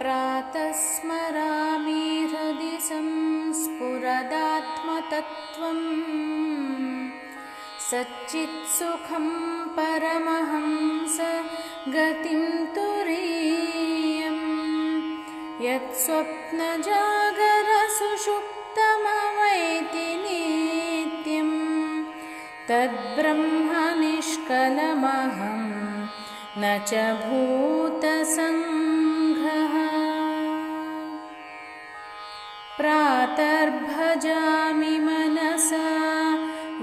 प्रातः स्मरामि हृदि संस्फुरदात्मतत्त्वम् सच्चित्सुखं परमहंस गतिं तुरीयम् यत्स्वप्नजागरसुषुप्तमवैति नित्यं तद्ब्रह्मनिष्कलमहं न च भूतसङ्घः। प्रातर्भजामि मनसा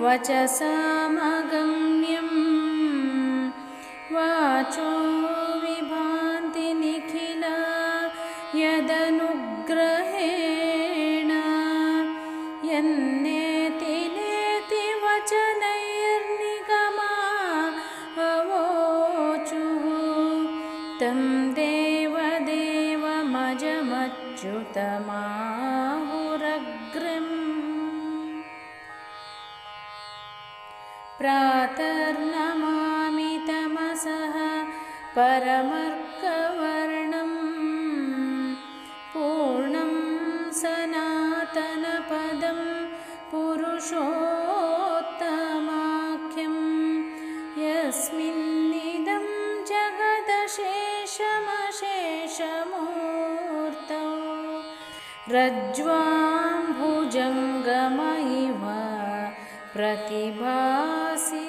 वचसामगम्यम् वाचो विभान्तिनिखिला यदनुग्रहेण तं देवदेवमजमच्युतमाहुरग्रिम्। प्रातर्नमामि तमसः परमर्कवर्णं पूर्णं सनातनपदं पुरुषोत्तमाख्यं रज्ज्वाम्भुजङ्गम इव प्रतिभासि